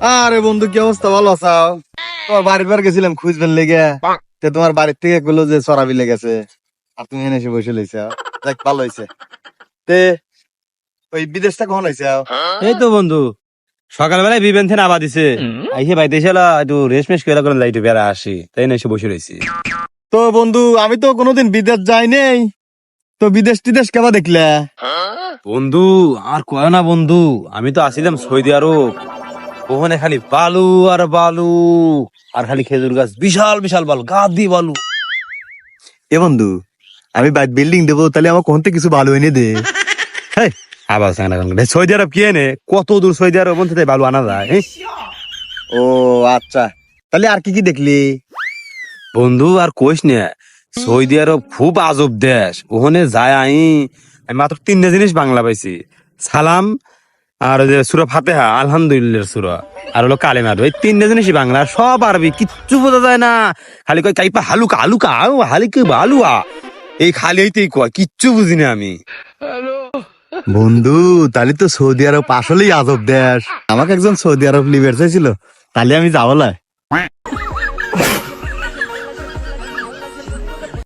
আরে বন্ধু কি অবস্থা? ভালো আছাও তোমার বাড়ির বার গেছিলাম খুঁজবেন লেগে। তে তোমার বাড়ির থেকে গুলো যে চড়াবি লেগেছে আর তুমি এনে এসে বসে লইছ। দেখ ভালো হয়েছে তে ওই বিদেশটা কখন হয়েছে এই তো বন্ধু সকালবেলায় বিবেন থেকে আবার দিছে। আইসে বাইতে এসে একটু করে করে লাইটে বেড়া আসি। তাই না এসে বসে রয়েছি তো বন্ধু আমি তো কোনোদিন বিদেশ যাই নেই। তো বিদেশ টিদেশ কেবা দেখলে? বন্ধু আর কয় না বন্ধু আমি তো আসিলাম সৌদি আরব। ওখানে খালি বালু আর বালু আর খালি খেজুর গাছ বিশাল বিশাল বালু গাদি বালু। এ বন্ধু আমি বিল্ডিং দেবো তাহলে আমার কোন থেকে কিছু ভালো এনে দে। আবার করে। সৌদি আরব কি এনে? কত দূর সৌদি আরব থেকে বালু আনা যায়? ও আচ্ছা। তাহলে আর কি কি দেখলি? বন্ধু আর কইস না সৌদি আরব খুব আজব দেশ। ওখানে যায় আই আমি মাত্র তিনটা জিনিস বাংলা পাইছি। সালাম আর ওই যে সুরা ফাতেহা আলহামদুলিল্লাহ সুরা। আর হলো কালেমার ওই তিনটে জিনিসই বাংলা সব আরবি কিচ্ছু বোঝা যায় না। খালি কয় কাইপা হালুকা হালুকা আউ হালিকে বালুয়া এই খালি হইতেই কয় কিচ্ছু বুঝি না আমি। বন্ধু তাহলে তো সৌদি আরব আসলেই আজব দেশ। আমাকে একজন সৌদি আরব লিবার চাইছিল তাহলে আমি যাব লাই।